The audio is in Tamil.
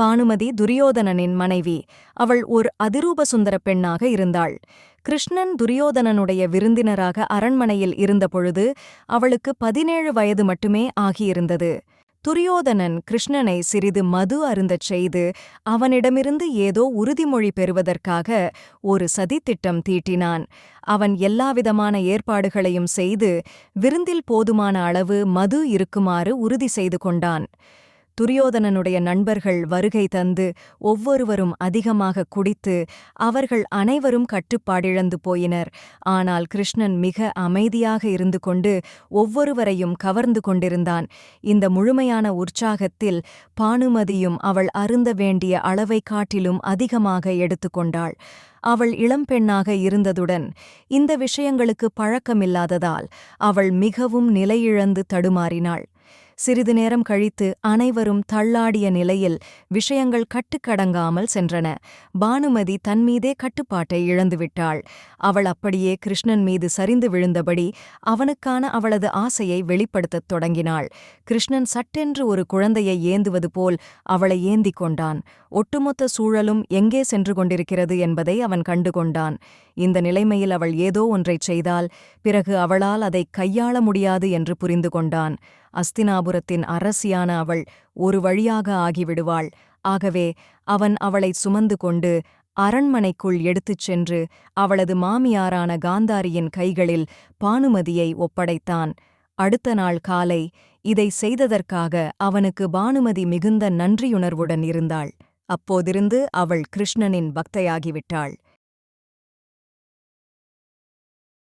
பானுமதி துரியோதனனின் மனைவி. அவள் ஒரு அதிரூப சுந்தர பெண்ணாக இருந்தாள். கிருஷ்ணன் துரியோதனனுடைய விருந்தினராக அரண்மனையில் இருந்தபொழுது அவளுக்கு பதினேழு வயது மட்டுமே ஆகியிருந்தது. துரியோதனன் கிருஷ்ணனை சிறிது மது அருந்தச் செய்து அவனிடமிருந்து ஏதோ உறுதிமொழி பெறுவதற்காக ஒரு சதித்திட்டம் தீட்டினான். அவன் எல்லாவிதமான ஏற்பாடுகளையும் செய்து விருந்தில் போதுமான அளவு மது இருக்குமாறு உறுதி செய்து கொண்டான். துரியோதனனுடைய நண்பர்கள் வருகை தந்து ஒவ்வொருவரும் அதிகமாக குடித்து அவர்கள் அனைவரும் கட்டுப்பாடிழந்து போயினர். ஆனால் கிருஷ்ணன் மிக அமைதியாக இருந்து கொண்டு ஒவ்வொருவரையும் கவர்ந்து கொண்டிருந்தான். இந்த முழுமையான உற்சாகத்தில் பானுமதியும் அவள் அருந்த வேண்டிய அளவைக் காட்டிலும் அதிகமாக எடுத்துக்கொண்டாள் அவள் இளம்பெண்ணாக இருந்ததுடன் இந்த விஷயங்களுக்கு பழக்கமில்லாததால் அவள் மிகவும் நிலையிழந்து தடுமாறினாள். சிறிது நேரம் கழித்து அனைவரும் தள்ளாடிய நிலையில் விஷயங்கள் கட்டுக்கடங்காமல் சென்றன. பானுமதி தன்மீதே கட்டுப்பாட்டை இழந்துவிட்டாள். அவள் அப்படியே கிருஷ்ணன் மீது சரிந்து விழுந்தபடி அவனுக்கான அவளது ஆசையை வெளிப்படுத்தத் தொடங்கினாள். கிருஷ்ணன் சட்டென்று ஒரு குழந்தையை ஏந்துவது போல் அவளை ஏந்திக் கொண்டான். ஒட்டுமொத்த சூழலும் எங்கே சென்று கொண்டிருக்கிறது என்பதை அவன் கண்டுகொண்டான். இந்த நிலைமையில் அவள் ஏதோ ஒன்றைச் செய்தால் பிறகு அவளால் அதை கையாள முடியாது என்று புரிந்து கொண்டான். அஸ்தினாபுரத்தின் அரசியான அவள் ஒரு வழியாக ஆகிவிடுவாள். ஆகவே அவன் அவளை சுமந்து கொண்டு அரண்மனைக்குள் எடுத்துச் சென்று அவளது மாமியாரான காந்தாரியின் கைகளில் பானுமதியை ஒப்படைத்தான். அடுத்த நாள் காலை இதை செய்ததற்காக அவனுக்கு பானுமதி மிகுந்த நன்றியுணர்வுடன் இருந்தாள். அப்போதிருந்து அவள் கிருஷ்ணனின் பக்தையாகிவிட்டாள்.